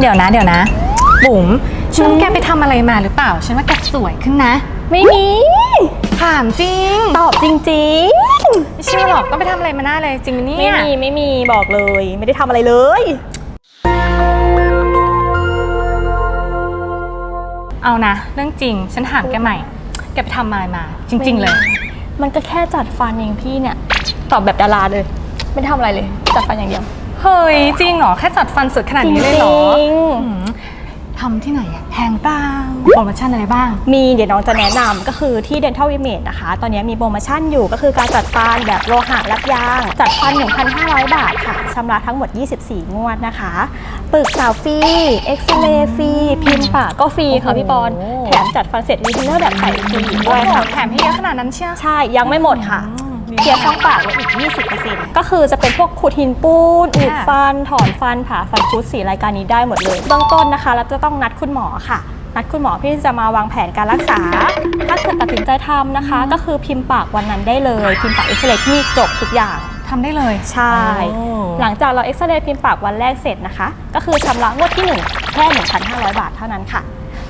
เดี๋ยวนะเดี๋ยวนะ บุ๋มฉันว่าแกไปทำอะไรมาหรือเปล่า ฉันว่าแกสวยขึ้นนะ ไม่มี ถามจริงตอบจริงไม่เชื่อหรอกต้องไปทำอะไรมาหน้าเลยจริงไหมๆ เนี่ไม่ย มีไม่มีบอกเลย ไม่ได้ทำอะไรเลย เอานะ เรื่องจริง ฉันถามแกใหม่ แกไปทำอะไรมา จริง ๆ เลย มันก็แค่จัดฟันเองพี่เนี่ย ตอบแบบดาราเลย ไม่ได้ทำอะไรเลย จัดฟันอย่างเดียว เฮ้ยจริงเหรอ แค่จัดฟันสุดขนาดนี้เลยเหรอจริง อืมทำที่ไหนอะแพงเปล่าโปรโมชั่นอะไรบ้าง มีเดี๋ยวน้องจะแนะนำก็คือที่ Dental w i m a g e นะคะ ตอนนี้มีโปรโมชั่นอยู่ก็คือการจัดฟันแบบโลหะรับยาง จัดฟัน 1,500 บาทค่ะชำระทั้งหมด 24 งวดนะคะปรึกษาฟรีเอ็กซเรย์ฟรีพิมพ์ปากก็ฟรีค่ะพี่ปอน โอ้โห แถมจัดฟันเสร็จรีเทนเนอร์แบบใส่ฟรีด้ด้ววยยค่ะค่ะ แถมให้เยอะขนาดนั้นเชียว ใช่ยังไม่หมดค่ะอืม เคลียร์ช่องปากไว้อีก 20%ก็คือจะเป็นพวกขูดหินปูนอุดค่ะฟัน ถอนฟัน ผ่าฟันคุดสีรายการนี้ได้หมดเลยเบื้องต้นนะคะเราจะต้องนัดคุณหมอค่ะ นัดคุณหมอเพื่อที่จะมาวางแผนการรักษา ถ้าเกิดตัดสินใจทำนะคะ ก็คือพิมพ์ปากวันนั้นได้เลย พิมพ์ปากเอ็กซเรย์ที่นี่จบทุกอย่าง ทำได้เลยใช่ โอ้หลังจากเราเอ็กซเรย์พิมพ์ปากวันแรกเสร็จนะคะ ก็คือชำระงวดที่ 1 แค่ 1,500 บาทเท่านั้นค่ะ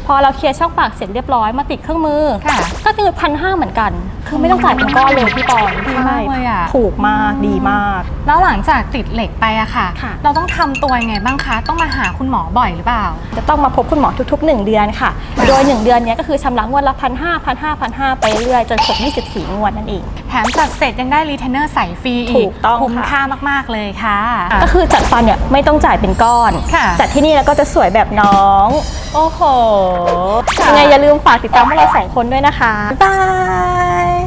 พอเราเคลียร์ช่องปากเสร็จเรียบร้อยมาติดเครื่องมือ ค่ะ ก็คือพันห้าเหมือนกัน คือไม่ต้องจ่ายเป็นก้อนเลยพี่ปอนดีมากเลยอะถูกมากดีมาก แล้วหลังจากติดเหล็กไปอะค่ะ ค่ะ เราต้องทำตัวยังไงบ้างคะ ต้องมาหาคุณหมอบ่อยหรือเปล่า จะต้องมาพบคุณหมอทุก ๆ 1 เดือนค่ะ โดย 1 เดือนเนี้ยก็คือชำระงวดละพันห้าพันห้าพันห้าไปเรื่อยจนครบ24 งวดนั่นเอง แถมจัดเสร็จยังได้รีเทนเนอร์ใส่ฟรีอีถูกกต้องคุ้มค่ะ ค่ามากๆเลยค่ะ ก็คือจัดฟันเนี่ยไม่ต้องจ่ายเป็นก้อนค่ะ จัดที่นี่แล้วก็จะสวยแบบน้องโอ้โห ยังไงอย่าลืมฝากติดตามพวกเราสองคนด้วยนะคะ บ๊ายบาย